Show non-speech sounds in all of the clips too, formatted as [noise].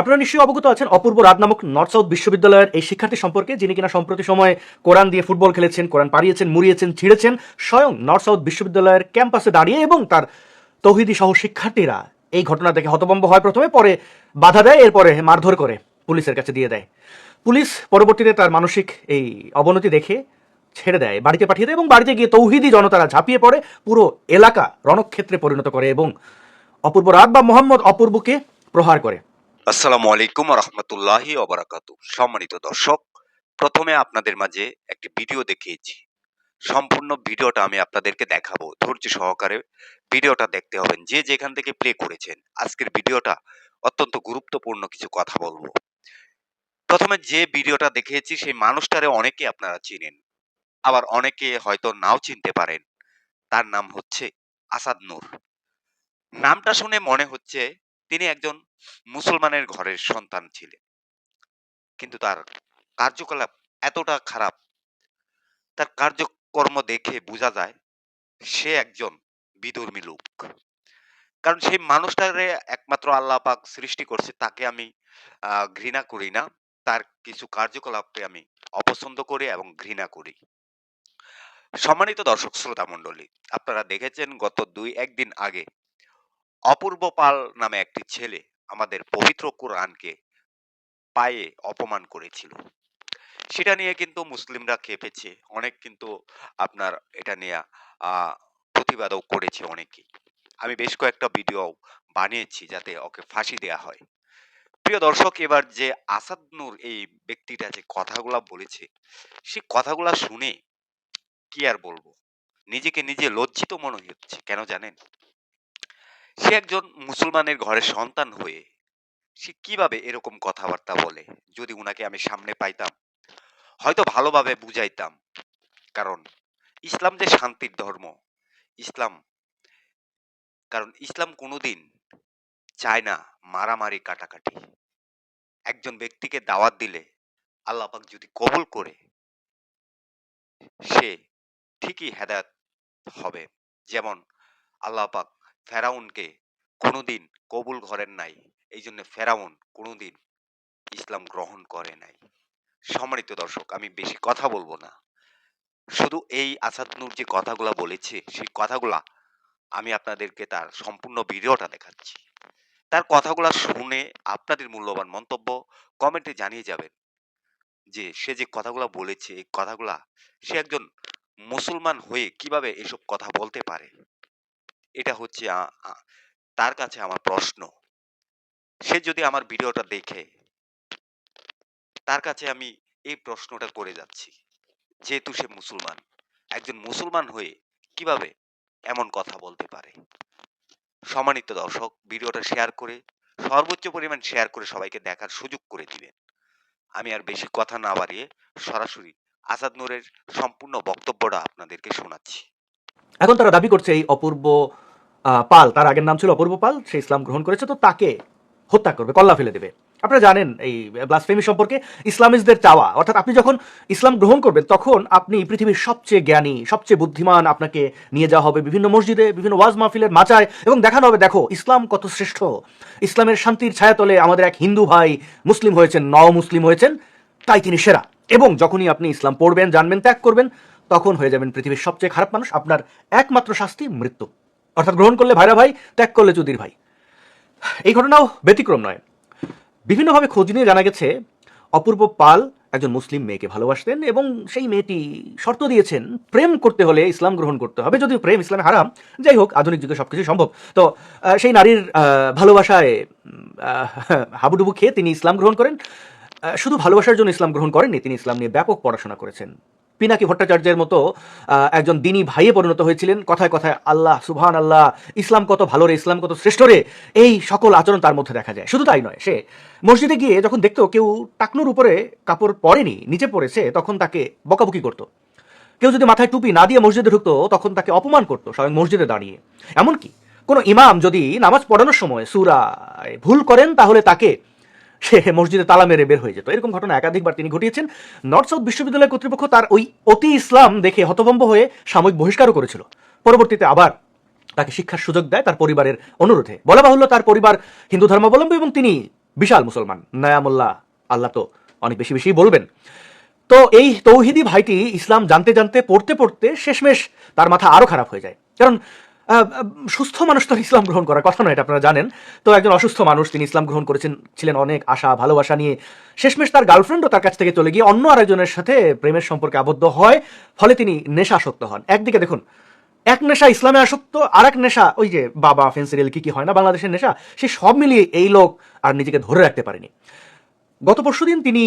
আপনারা নিশ্চয়ই অবগত আছেন, অপূর্ব রাত নামক নর্থ সাউথ বিশ্ববিদ্যালয়ের এই শিক্ষার্থী সম্পর্কে, যিনি কিনা সম্প্রতি সময়ে কোরআন দিয়ে ফুটবল খেলেছেন, কোরআন পাড়িয়েছেন, মুড়িয়েছেন, ছিঁড়েছেন, স্বয়ং নর্থ সাউথ বিশ্ববিদ্যালয়ের ক্যাম্পাসে দাঁড়িয়ে এবং তার তৌহিদি সহ শিক্ষার্থীরা এই ঘটনা দেখে হতভম্ব হয় প্রথমে, পরে বাধা দেয়, এরপরে মারধর করে পুলিশের কাছে দিয়ে দেয়। পুলিশ পরবর্তীতে তার মানসিক এই অবনতি দেখে ছেড়ে দেয়, বাড়িতে পাঠিয়ে দেয় এবং বাড়িতে গিয়ে তৌহিদি জনতারা ঝাঁপিয়ে পড়ে, পুরো এলাকা রণক্ষেত্রে পরিণত করে এবং অপূর্ব রাত বা মোহাম্মদ অপূর্বকে প্রহার করে। আসসালামু আলাইকুম রহমতুল্লাহি অবরাকাতু সম্মানিত দর্শক, প্রথমে আপনাদের মাঝে একটি ভিডিও দেখিয়েছি। সম্পূর্ণ ভিডিওটা আমি আপনাদেরকে দেখাবো। ধৈর্য সহকারে ভিডিওটা দেখতে হবেন। যে যেখান থেকে প্লে করেছেন, আজকের ভিডিওটা অত্যন্ত গুরুত্বপূর্ণ কিছু কথা বলব। প্রথমে যে ভিডিওটা দেখিয়েছি, সেই মানুষটারে অনেকে আপনারা চিনেন। আবার অনেকে হয়তো নাও চিনতে পারেন। তার নাম হচ্ছে আসাদ নূর। নামটা শুনে মনে হচ্ছে তিনি একজন মুসলমানের ঘরের সন্তান ছিলেন। কিন্তু তার কার্যকলাপ এতটা খারাপ, তার কার্যকর্ম দেখে বোঝা যায় সে একজন বিধর্মী লোক। কারণ সেই মানুষটারে একমাত্র আল্লাহ পাক সৃষ্টি করছে, তাকে আমি ঘৃণা করি না। তার কিছু কার্যকলাপকে আমি অপছন্দ করি এবং ঘৃণা করি। সম্মানিত দর্শক শ্রোতা মণ্ডলী আপনারা দেখেছেন গত দুই একদিন আগে অপূর্ব পাল নামে একটি ছেলে আমাদের পবিত্র কোরআনকে পায়ে অপমান করেছিল। সেটা নিয়ে কিন্তু মুসলিমরা খেপেছে অনেক কিন্তু আপনার এটা নিয়ে আহ, প্রতিবাদও করেছে অনেকেই। আমি বেশ কয়েকটা ভিডিও বানিয়েছি যাতে ওকে ফাঁসি দেয়া হয়। প্রিয় দর্শক এবার যে আসাদ নূর এই ব্যক্তিটা যে কথাগুলা বলেছে সে কথাগুলা শুনে কি আর বলব? নিজেকে নিজে লজ্জিত মনে হচ্ছে কেন জানেন? সে একজন মুসলমানের ঘরের সন্তান হয়ে সে কীভাবে এরকম কথাবার্তা বলে? যদি উনাকে আমি সামনে পাইতাম, হয়তো ভালোভাবে বুঝাইতাম। কারণ ইসলাম যে শান্তির ধর্ম, ইসলাম, কারণ ইসলাম কোনোদিন চায় না মারামারি কাটাকাটি। একজন ব্যক্তিকে দাওয়াত দিলে আল্লাহ পাক যদি কবুল করে, সে ঠিকই হেদায়ত হবে। যেমন আল্লাহ পাক ফেরাউনকে কোনোদিন কবুল করেন নাই। এই জন্য ফেরাউন কোনোদিন ইসলাম গ্রহণ করে নাই। সম্মানিত দর্শক, আমি বেশি কথা বলব না। শুধু এই আসাদ নূর যে কথাগুলা বলেছে, সেই কথাগুলা আমি আপনাদেরকে তার সম্পূর্ণ ভিডিওটা দেখাচ্ছি। তার কথাগুলা শুনে আপনাদের মূল্যবান মন্তব্য কমেন্টে জানিয়ে যাবেন যে সে যে কথাগুলা বলেছে, এই কথাগুলা সে একজন মুসলমান হয়ে কীভাবে এসব কথা বলতে পারে? এটা হচ্ছে তার কাছে আমার প্রশ্ন। সে যদি আমার ভিডিওটা দেখে, তার কাছে আমি এই প্রশ্নটা করে যাচ্ছি, যেহেতু সে মুসলমান, একজন মুসলমান হয়ে কীভাবে এমন কথা বলতে পারে? সম্মানিত দর্শক, ভিডিওটা শেয়ার করে, সর্বোচ্চ পরিমাণ শেয়ার করে সবাইকে দেখার সুযোগ করে দিবেন। আমি আর বেশি কথা না বাড়িয়ে সরাসরি আসাদ নূরের সম্পূর্ণ বক্তব্যটা আপনাদেরকে শোনাচ্ছি। এখন তারা দাবি করছে এই অপূর্ব পাল, তার আগের নাম ছিল অপূর্ব পাল, সে ইসলাম গ্রহণ করেছে, তো তাকে হত্যা করবে, কল্লা ফেলে দেবে। আপনারা জানেন এই ব্লাসফেমি সম্পর্কে ইসলামিস্টদের চাওয়া। অর্থাৎ আপনি যখন ইসলাম গ্রহণ করবেন, তখন আপনি পৃথিবীর সবচেয়ে জ্ঞানী, সবচেয়ে বুদ্ধিমান আপনাকে নিয়ে যাওয়া হবে বিভিন্ন মসজিদে, বিভিন্ন ওয়াজ মাহফিলের মাচায়, এবং দেখানো হবে, দেখো, ইসলাম কত শ্রেষ্ঠ। ইসলামের শান্তির ছায়াতলে আমাদের এক হিন্দু ভাই মুসলিম হয়েছেন ন মুসলিম হয়েছেন, তাই তিনি সেরা। এবং যখনই আপনি ইসলাম পড়বেন, জানবেন, ত্যাগ করবেন তখন হয়ে যাবেন পৃথিবীর সবচেয়ে খারাপ মানুষ, আপনার একমাত্র শাস্তি মৃত্যু। অর্থাৎ গ্রহণ করলে ভাইরা ভাই, ত্যাগ করলে চুদির ভাই। এই ঘটনাও ব্যতিক্রম নয়। বিভিন্নভাবে খোঁজ নিয়ে জানা গেছে, অপূর্ব পাল একজন মুসলিম মেয়েকে ভালোবাসতেন এবং সেই মেয়েটি শর্ত দিয়েছেন, প্রেম করতে হলে ইসলাম গ্রহণ করতে হবে। যদিও প্রেম ইসলামে হারাম, যাই হোক, আধুনিক যুগে সবকিছু সম্ভব। তো সেই নারীর ভালোবাসায় হাবুডুবু খেয়ে তিনি ইসলাম গ্রহণ করেন। শুধু ভালোবাসার জন্য ইসলাম গ্রহণ করেননি, তিনি ইসলাম নিয়ে ব্যাপক পড়াশোনা করেছেন। পিনাকি ভট্টাচার্যের মতো একজন দিনী ভাইয়ে পরিণত হয়েছিলেন। কথায় কথায় আল্লাহ সুবহান আল্লাহ ইসলাম কত ভালো রে, ইসলাম কত শ্রেষ্ঠ রে, এই সকল আচরণ তার মধ্যে দেখা যায়। শুধু তাই নয়, সে মসজিদে গিয়ে যখন দেখতো কেউ টাকনুর উপরে কাপড় পরেনি, নিচে পড়েছে, তখন তাকে বকাবকি করতো। কেউ যদি মাথায় টুপি না দিয়ে মসজিদে ঢুকতো, তখন তাকে অপমান করতো স্বয়ং মসজিদে দাঁড়িয়ে। এমনকি কোনো ইমাম যদি নামাজ পড়ানোর সময় সুরা ভুল করেন, তাহলে তাকে সে মসজিদে তালা মেরে বের হয়ে যেত। এরকম ঘটনা একাধিকবার তিনি ঘটিয়েছেন। নর্থ সাউথ বিশ্ববিদ্যালয় কর্তৃপক্ষ তার ওই অতি ইসলাম দেখে হতভম্ব হয়ে সাময়িক বহিষ্কারও করেছিল। পরবর্তীতে আবার তাকে শিক্ষার সুযোগ দেয় তার পরিবারের অনুরোধে। বলা বাহুল্য তার পরিবার হিন্দু ধর্মাবলম্বী এবং তিনি বিশাল মুসলমান। নয়ামুল্লাহ, আল্লাহ তো অনেক বেশি বেশি বলবেন। তো এই তৌহিদি ভাইটি ইসলাম জানতে জানতে পড়তে পড়তে শেষমেশ তার মাথা আরও খারাপ হয়ে যায়। কারণ সুস্থ মানুষ তো ইসলাম গ্রহণ করার কথা নয়, এটা আপনারা জানেন। তো একজন অসুস্থ মানুষ, তিনি ইসলাম গ্রহণ করেছেন, ছিলেন অনেক আশা, ভালোবাসা নিয়ে। শেষমেশ তার গার্লফ্রেন্ডও তার কাছ থেকে চলে গিয়ে অন্য আরেকজনের সাথে প্রেমের সম্পর্কে আবদ্ধ হয়, ফলে তিনি নেশাসক্ত হন। একদিকে দেখুন, এক নেশা ইসলামে আসক্ত আর এক নেশা, ওই যে বাবা ফেন্সিরিয়াল কি কি হয় না, বাংলাদেশের নেশা, সে সব মিলিয়ে এই লোক আর নিজেকে ধরে রাখতে পারেনি। গত পরশুদিন তিনি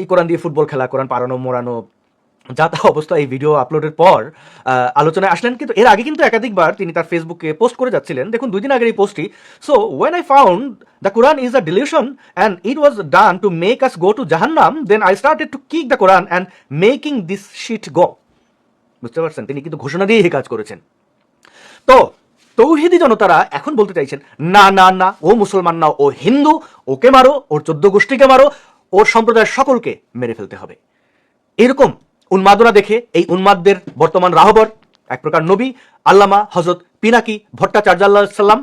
এই কোরআন দিয়ে ফুটবল খেলা কোরআন পারানো মোড়ানো যা তা অবস্থা এই ভিডিও আপলোডের পর আলোচনায় আসলেন, কিন্তু এর আগে কিন্তু একাধিকবার তিনি তার ফেসবুকে পোস্ট করে যাচ্ছিলেন। দেখুন, দুই দিন আগের এই পোস্টটি so when I found the Quran is a delusion and it was done to make us go to Jahannam then I started to kick the Quran and making this shit go বুঝতে পারছেন? তিনি কিন্তু ঘোষণা দিয়ে এই কাজ করেছেন। তো, তৌহিদি জনতারা এখন বলতে চাইছেন, না না না, ও মুসলমান না, ও হিন্দু, ওকে মারো, ওর চোদ্দ গোষ্ঠীকে মারো, ওর সম্প্রদায়ের সকলকে মেরে ফেলতে হবে। এরকম উন্মাদনা দেখে এই উন্মাদদের বর্তমান রাহবর, এক প্রকার নবী, আল্লামা হজরত পিনাকি ভট্টাচার্য আল্লাহ সাল্লাম।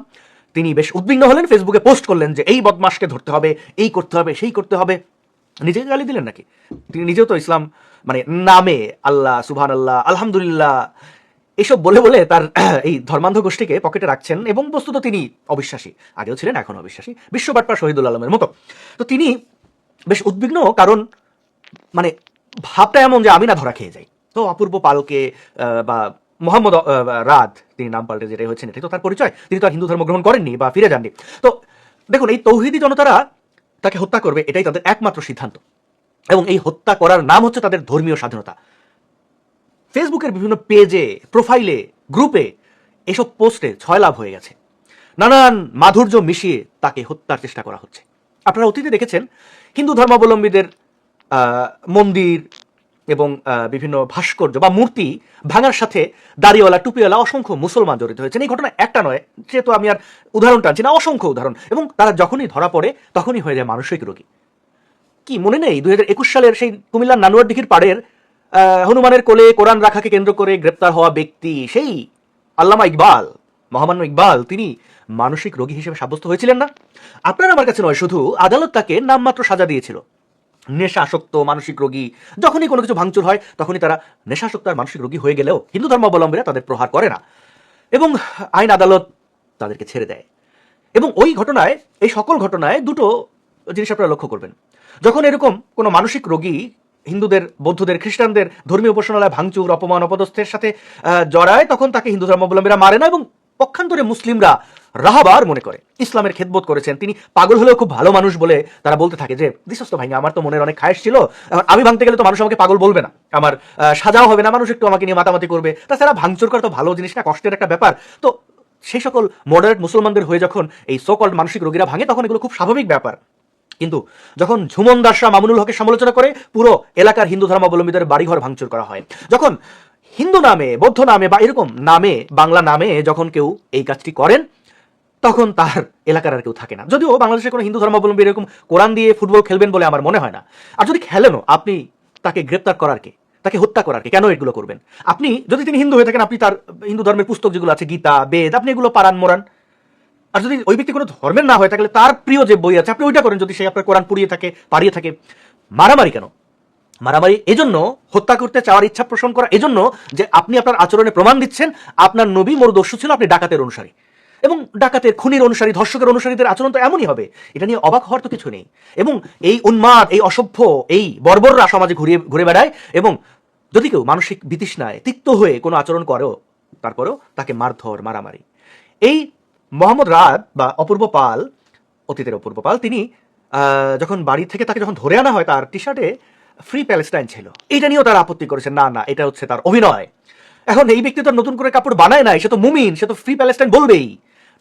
তিনি বেশ উদ্বিগ্ন হলেন, ফেসবুকে পোস্ট করলেন যে এই বদমাসকে ধরতে হবে, এই করতে হবে, সেই করতে হবে। নিজেকে গালি দিলেন নাকি? তিনি নিজেও তো ইসলাম মানে নামে আল্লাহ সুবহান আল্লাহ আলহামদুলিল্লাহ, এসব বলে বলে তার [clears throat] এই ধর্মান্ধ গোষ্ঠীকে পকেটে রাখছেন এবং বস্তুত তিনি অবিশ্বাসী। আগেও ছিলেন এখন অবিশ্বাসী। বিশ্ববাটপা শহীদুল আলমের মতো। তো তিনি বেশ উদ্বিগ্ন, কারণ মানে ভাবটা এমন যে আমি না ধরা খেয়ে যাই। তো অপূর্ব পালকে বা মোহাম্মদ রাদ, তিনি নাম পাল্টে যেটাই হচ্ছেন এটাই তো তার পরিচয় তিনি তো আর হিন্দু ধর্ম গ্রহণ করেননি বা ফিরে যাননি। তো দেখুন, এই তৌহিদি জনতারা তাকে হত্যা করবে, এটাই তাদের একমাত্র সিদ্ধান্ত। এবং এই হত্যা করার নাম হচ্ছে তাদের ধর্মীয় স্বাধীনতা। ফেসবুকের বিভিন্ন পেজে, প্রোফাইলে, গ্রুপে এসব পোস্টে ছয় লাভ হয়ে গেছে। নানান মাধুর্য মিশিয়ে তাকে হত্যার চেষ্টা করা হচ্ছে। আপনারা অতীতে দেখেছেন, হিন্দু ধর্মাবলম্বীদের মন্দির এবং বিভিন্ন ভাস্কর্য বা মূর্তি ভাঙার সাথে দাড়িওয়ালা, টুপিওয়ালা অসংখ্য মুসলমান জড়িত হয়েছেন। এই ঘটনা একটা নয় যেহেতু আমি আর উদাহরণ টানছি না, অসংখ্য উদাহরণ। এবং তারা যখনই ধরা পড়ে, তখনই হয়ে যায় মানসিক রোগী। কি মনে নেই? দুই হাজার একুশ সালের সেই কুমিল্লার নানুয়ার দিঘির পাড়ের হনুমানের কোলে কোরআন রাখাকে কেন্দ্র করে গ্রেপ্তার হওয়া ব্যক্তি সেই আল্লামা ইকবাল, মহামান্য ইকবাল, তিনি মানসিক রোগী হিসেবে সাব্যস্ত হয়েছিলেন না? আপনার আমার কাছে নয়, শুধু আদালত তাকে নামমাত্র সাজা দিয়েছিল। নেশাসক্ত মানসিক রোগী। যখনই কোনো কিছু ভাঙচুর হয়, তখনই তারা নেশাসক্ত আর মানসিক রোগী হয়ে গেলেও হিন্দু ধর্মাবলম্বীরা তাদের প্রহার করে না। এবং আইন আদালত তাদেরকে ছেড়ে দেয়। এবং ওই ঘটনায়, এই সকল ঘটনায় দুটো জিনিস আপনারা লক্ষ্য করবেন। যখন এরকম কোনো মানসিক রোগী হিন্দুদের, বৌদ্ধদের, খ্রিস্টানদের ধর্মীয় উপাসনালয় ভাঙচুর, অপমান, অপদস্থের সাথে জড়ায়, তখন তাকে হিন্দু ধর্মাবলম্বীরা মারে না এবং পক্ষান্তরে মুসলিমরা রাহাবার মনে করে। ইসলামের খেদবোধ করেছেন। তিনি পাগল হলেও খুব ভালো মানুষ বলে তারা বলতে থাকে যে বিশ্বস্ত ভাই আমার তো মনের অনেক খায়েশ ছিল। আমি ভাঙতে গেলে তো মানুষ আমাকে পাগল বলবে না। আমার সাজাও হবে না। মানুষ একটু আমাকে নিয়ে মাতামাতি করবে। তাছাড়া ভাঙচুর করা তো ভালো জিনিস না, কষ্টের একটা ব্যাপার। তো সেই সকল মডারেট মুসলমানদের হয়ে যখন এই সকল মানসিক রোগীরা ভাঙে, তখন এগুলো খুব স্বাভাবিক ব্যাপার। কিন্তু যখন ঝুমন দাসরা মামুনুল হকের সমালোচনা করে, পুরো এলাকার হিন্দু ধর্মাবলম্বীদের বাড়িঘর ভাঙচুর করা হয়। যখন হিন্দু নামে, বৌদ্ধ নামে বা এরকম নামে, বাংলা নামে যখন কেউ এই কাজটি করেন, তখন তার এলাকার আর কেউ থাকে না। যদিও বাংলাদেশের কোনো হিন্দু ধর্মাবলম্বী এরকম কোরআন দিয়ে ফুটবল খেলবেন বলে আমার মনে হয় না। আর যদি খেলেনও, আপনি তাকে গ্রেপ্তার করার কে? তাকে হত্যা করার কে? কেন এগুলো করবেন? আপনি যদি তিনি হিন্দু হয়ে থাকেন, আপনি তার হিন্দু ধর্মের পুস্তক যেগুলো আছে, গীতা, বেদ, আপনি এগুলো পারান, মোরান। আর যদি ওই ব্যক্তি কোনো ধর্মের না হয়, তাহলে তার প্রিয় যে বই আছে, আপনি ওইটা করেন। যদি সে আপনার কোরআন পুড়িয়ে থাকে পাড়িয়ে থাকে, মারামারি কেন? মারামারি, এজন্য হত্যা করতে চাওয়ার ইচ্ছা পোষণ করা, এজন্য যে আপনি আপনার আচরণে প্রমাণ দিচ্ছেন, আপনার নবী মোর দস্যু ছিল, আপনি ডাকাতের অনুসারী। এবং ডাকাতের খুনির অনুসারী, ধর্ষকের অনুসারীদের আচরণ তো এমনই হবে, এটা নিয়ে অবাক হওয়ার তো কিছু নেই। এবং এই উন্মাদ, এই অসভ্য, এই বর্বররা সমাজে ঘুরিয়ে, ঘুরে বেড়ায়, এবং যদি কেউ মানসিক বিতৃষ্ণায় তিক্ত হয়ে কোনো আচরণ করেও, তারপরেও তাকে মারধর, মারামারি। এই মোহাম্মদ রাত বা অপূর্ব পাল, অতীতের অপূর্ব পাল, তিনি যখন বাড়ি থেকে তাকে যখন ধরে আনা হয়, তার টি শার্টে ফ্রি প্যালেস্টাইন ছিল। এটা নিয়েও তারা আপত্তি করেছে, না না, এটা হচ্ছে তার অভিনয়। এখন এই ব্যক্তি তো নতুন করে কাপড় বানায় নাই, সে তো মুমিন, সে তো ফ্রি প্যালেস্টাইন বলবেই।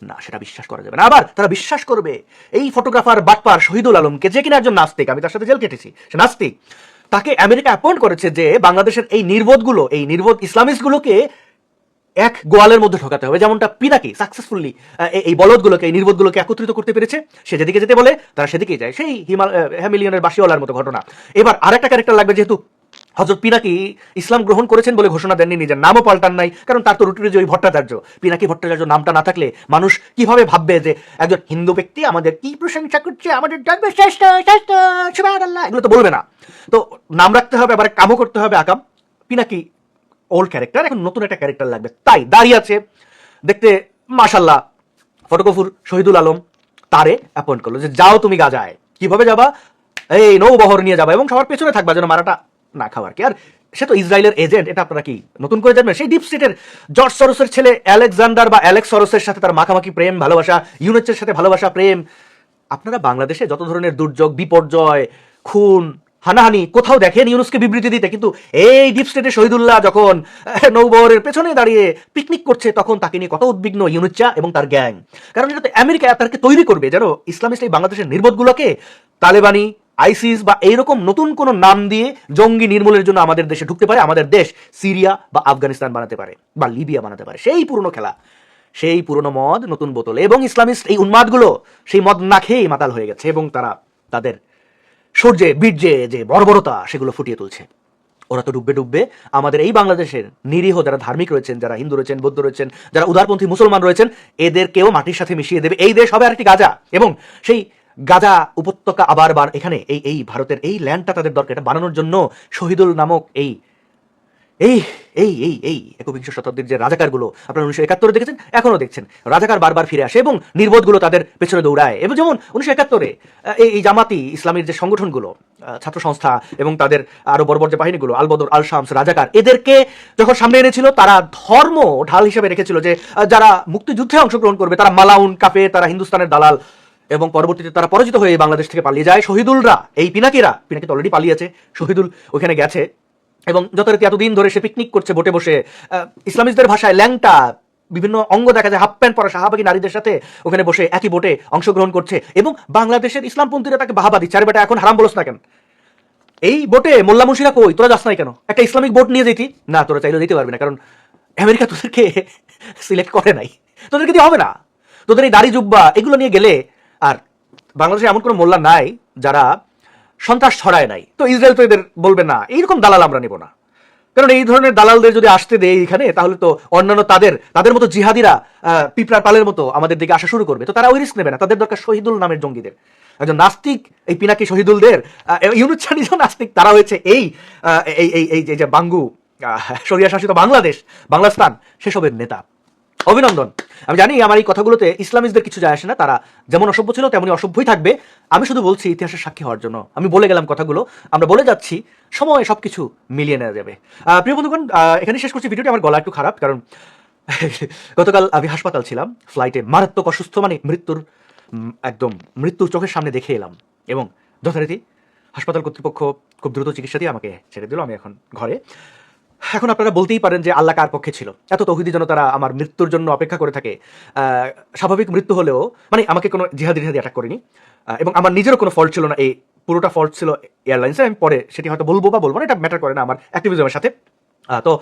না, সেটা বিশ্বাস করা যাবে না। আবার তারা বিশ্বাস করবে, এই ফটোগ্রাফার বাটপার শহীদুল আলমকে যে কিনা একজন নাস্তিক, আমি তার সাথে জেল কেটেছি সে নাস্তিক। তাকে আমেরিকা অ্যাপয়েন্ট করেছে যে বাংলাদেশের এই নির্বোধগুলো, এই নির্বোধ ইসলামিস্টগুলোকে এক গোয়ালের মধ্যে ঢোকাতে হবে। যেমনটা পিনাকি সাকসেসফুলি এই বলদগুলোকে, এই নির্বোধগুলোকে একত্রিত করতে পেরেছে। সে যেদিকে যেতে বলে, তারা সেদিকেই যায়। সেই হিমাল হ্যামিলিয়নের বাসিওয়ালার মতো ঘটনা। এবার আরেকটা ক্যারেক্টার লাগবে যেহেতু হজরত পিনাকি ইসলাম গ্রহণ করেছেন বলে ঘোষণা দেননি, নিজের নামও পাল্টান নাই, কারণ তার তো রুটি রুটির ওই ভট্টাচার্য। পিনাকি ভট্টাচার্য নামটা না থাকলে মানুষ কীভাবে ভাববে যে একজন হিন্দু ব্যক্তি আমাদের কি প্রশংসা করছে, আমাদের ধর্ম শ্রেষ্ঠ শ্রেষ্ঠ এগুলো তো বলবে না। তো নাম রাখতে হবে, আবার কামও করতে হবে আকাম পিনাকি ওল্ড ক্যারেক্টার এখন নতুন একটা ক্যারেক্টার লাগবে। তাই দাঁড়িয়ে আছে, দেখতে মাশাল্লাহ ফটোকফুর শহীদুল আলম তারে অ্যাপয়েন্ট করল যে, যাও তুমি গাজায়। কীভাবে যাবা? এই নৌবহর নিয়ে যাবা এবং সবার পেছনে থাকবা যেন মারাটা না খাওয়ার কি। আর সে তো ইসরায়েলের এজেন্ট এটা আপনারা কি নতুন করে জানবেন? সেই ডিপ স্টেটের জর্জ সরসের ছেলে অ্যালেকজান্ডার বা অ্যালেক্স সরসের সাথে তার মাখামাখি প্রেম, ভালোবাসা ইউনেচের সাথে ভালোবাসা, প্রেম। আপনারা বাংলাদেশে যত ধরনের দুর্যোগ, বিপর্যয়, খুন হানাহানি, কোথাও দেখেন ইউনুসকে বিবৃতি দিতে, কিন্তু এই ডিপ স্টেটে শহীদুল্লাহ যখন নৌবহরের পেছনে দাঁড়িয়ে পিকনিক করছে, তখন তাকে নিয়ে কত উদ্বিগ্ন ইউনুচ্চা এবং তার গ্যাং। কারণ এটা তো আমেরিকা তাকে তৈরি করবে, যেন ইসলামিস্ট এই বাংলাদেশের নির্বোধগুলোকে তালেবানি, আইসিস বা এইরকম নতুন কোন নাম দিয়ে জঙ্গি নির্মূলের জন্য আমাদের দেশে ঢুকতে পারে, আমাদের দেশ সিরিয়া বা আফগানিস্তান বানাতে পারে বা লিবিয়া বানাতে পারে। সেই পুরনো খেলা, সেই পুরনো মদ, নতুন বোতলে এবং ইসলামিস্ট এই উন্মাদগুলো সেই মদ না খেয়েই মাতাল হয়ে গেছে এবং তারা তাদের সূর্যে, বীর্যে যে বর্বরতা সেগুলো ফুটিয়ে তুলছে। ওরা তো ডুববে ডুববে আমাদের এই বাংলাদেশের নিরীহ যারা ধার্মিক রয়েছেন, যারা হিন্দু রয়েছেন, বৌদ্ধ রয়েছেন, যারা উদারপন্থী মুসলমান রয়েছেন, এদেরকেও মাটির সাথে মিশিয়ে দেবে। এই দেশ হবে আরেকটি গাজা এবং সেই গাজা উপত্যকা আবার বার এখানে এই এই ভারতের এই ল্যান্ডটা তাদের দরকার। এটা বানানোর জন্য শহীদুল নামক এই এই এই এই এই একবিংশ শতাব্দীর যে রাজাকারগুলো, আপনারা উনিশশো একাত্তরে দেখেছেন? এখনও দেখছেন। রাজাকার বারবার ফিরে আসে এবং নির্বোধগুলো তাদের পেছনে দৌড়ায়। এবং যেমন উনিশশো একাত্তরে, এই এই জামাতি ইসলামের যে সংগঠনগুলো ছাত্র সংস্থা এবং তাদের আরও বড় বড় যে বাহিনীগুলো, আলবদর আল শামস রাজাকার, এদেরকে যখন সামনে এনেছিল, তারা ধর্ম ঢাল হিসেবে রেখেছিল যে যারা মুক্তিযুদ্ধে অংশগ্রহণ করবে, তারা মালাউন কাফে তারা হিন্দুস্তানের দালাল এবং পরবর্তীতে তারা পরাজিত হয়ে বাংলাদেশ থেকে পালিয়ে যায় শহীদুলরা। এই পিনাকিরা পিনাকি তো অলরেডি পালিয়েছে, শহীদুল ওখানে গেছে। এবং যথারীতি এতদিন ধরে সে পিকনিক করছে বোটে বসে ইসলামিস্টদের ভাষায় ল্যাংটা, বিভিন্ন অঙ্গ দেখা যায়, হাফ প্যান্ট পরা শাহাবাগী নারীদের সাথে ওখানে বসে একই বোটে অংশগ্রহণ করছে এবং বাংলাদেশের ইসলামপন্থীরা তাকে বাহাবা দিচ্ছে। আরে বেটা, এখন হারাম বলস না কেন? এই বোটে মোল্লা মুন্সিরা কই? তোরা যাস নাই কেন? একটা ইসলামিক বোট নিয়ে যেতি? না, তোরা চাইলে যেতে পারবি না, কারণ আমেরিকা তোদেরকে সিলেক্ট করে নাই। তোদেরকে দিয়ে হবে না। তোদের এই দাড়ি জুব্বা, এগুলো নিয়ে গেলে আর বাংলাদেশে এমন কোনো মোল্লা নাই যারা সন্ত্রাস ছড়ায় নাই। তো ইসরায়েল তো এদের বলবে না, এইরকম দালাল আমরা নেব না। কারণ এই ধরনের দালালদের যদি আসতে দেয় এখানে তাহলে তো অন্যান্য তাদের তাদের মতো জিহাদিরা পিঁপড়ার পালের মতো আমাদের দিকে আসা শুরু করবে। তো তারা ওই রিস্ক নেবে না, তাদের দরকার শহীদুল নামের জঙ্গিদের। একজন নাস্তিক, এই পিনাকি শহীদুলদের ইউনুচ্ছা নিজেও নাস্তিক, তারা হয়েছে এই এই এই যে বাঙ্গু সরিয়া শাসিত বাংলাদেশ, বাংলাস্তান, সেসবের নেতা। অভিনন্দন। আমি জানি আমার এই কথাগুলোতে ইসলামিস্টদের কিছু যায় আসে না, তারা যেমন অসভ্য ছিল, তেমনি অসভ্যই থাকবে। আমি শুধু বলছি ইতিহাসের সাক্ষী হওয়ার জন্য। আমি বলে গেলাম কথাগুলো, আমরা বলে যাচ্ছি, সময় সবকিছু মিলিয়ে নেওয়া যাবে। প্রিয় বন্ধুগণ এখানে শেষ করছি ভিডিওটি, আমার গলা একটু খারাপ, কারণ [laughs] গতকাল আমি হাসপাতাল ছিলাম ফ্লাইটে মারাত্মক অসুস্থ মানে মৃত্যুর একদম মৃত্যুর চোখের সামনে দেখে এলাম। এবং যথারীতি হাসপাতাল কর্তৃপক্ষ খুব দ্রুত চিকিৎসা দিয়ে আমাকে ছেড়ে দিল, আমি এখন ঘরে। এখন আপনারা বলতেই পারেন যে আল্লাহ কার পক্ষে ছিল। এত তৌহিদি যেন তারা আমার মৃত্যুর জন্য অপেক্ষা করে থাকে। স্বাভাবিক মৃত্যু হলেও মানে আমাকে কোনো জিহাদি জিহাদি অ্যাটাক করেনি। এবং আমার নিজেরও কোনো ফল্ট ছিল না। এই পুরোটা ফল্ট ছিল এয়ারলাইন্সের আমি পরে সেটি হয়তো বলব বা বলব না, এটা ম্যাটার করে না আমার অ্যাক্টিভিজমের সাথে। তো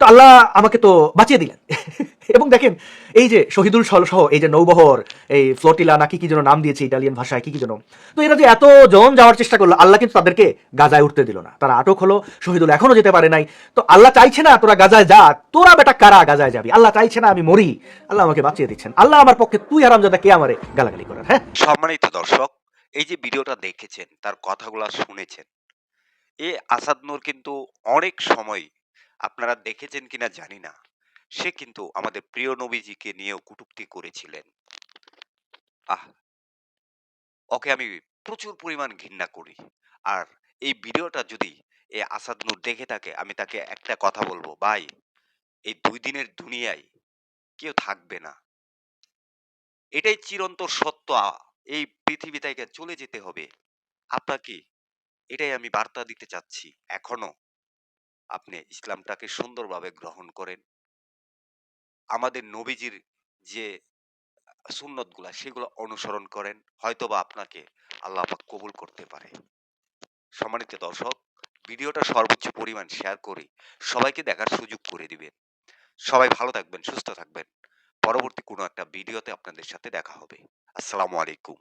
তো আল্লাহ আমাকে তো বাঁচিয়ে দিলেন। এবং দেখেন, এই যে শহীদুল সহ সহ, এই যে নৌবহর, এই ফ্লোটিলা নাকি কি যেন নাম দিয়েছে ইটালিয়ান ভাষায়, কি কি যেন। তো এরা যে এত জন যাওয়ার চেষ্টা করল, আল্লাহ কিন্তু তাদেরকে গাজায় উঠতে দিল না। তারা আটক হলো, শহীদুল এখনও যেতে পারে নাই। তো আল্লাহ চাইছে না তোরা গাজায় যা, তোরা বেটা কারা গাজায় যাবি? আল্লাহ চাইছে না আমি মরি। আল্লাহ আমাকে বাঁচিয়ে দিচ্ছেন। আল্লাহ আমার পক্ষে তুই হারামজাদা কে আমারে গালাগালি করার হ্যাঁ? সম্মানিত দর্শক, এই যে ভিডিওটা দেখেছেন, তার কথাগুলো শুনেছেন, এ আসাদ নূর কিন্তু অনেক সময় আপনারা দেখেছেন কিনা জানি না। সে কিন্তু আমাদের প্রিয় নবীজিকে নিয়েও কটূক্তি করেছিলেন। আহ! ওকে আমি প্রচুর পরিমাণ ঘৃণা করি। আর এই ভিডিওটা যদি এ আসাদ নূর দেখে থাকে, আমি তাকে একটা কথা বলব, ভাই, এই দুই দিনের দুনিয়ায় কেউ থাকবে না। এটাই চিরন্তর সত্য। এই পৃথিবী থেকে চলে যেতে হবে। আপনাকে এটাই আমি বার্তা দিতে চাচ্ছি এখনও? আপনি ইসলামটাকে সুন্দরভাবে গ্রহণ করেন। আমাদের নবীজির যে সুন্নতগুলা সেগুলো অনুসরণ করেন, হয়তোবা আপনাকে আল্লাহ কবুল করতে পারে। সম্মানিত দর্শক, ভিডিওটা সর্বোচ্চ পরিমাণ শেয়ার করে সবাইকে দেখার সুযোগ করে দিবেন। সবাই ভালো থাকবেন, সুস্থ থাকবেন। পরবর্তী কোনো একটা ভিডিওতে আপনাদের সাথে দেখা হবে। আসসালামু আলাইকুম।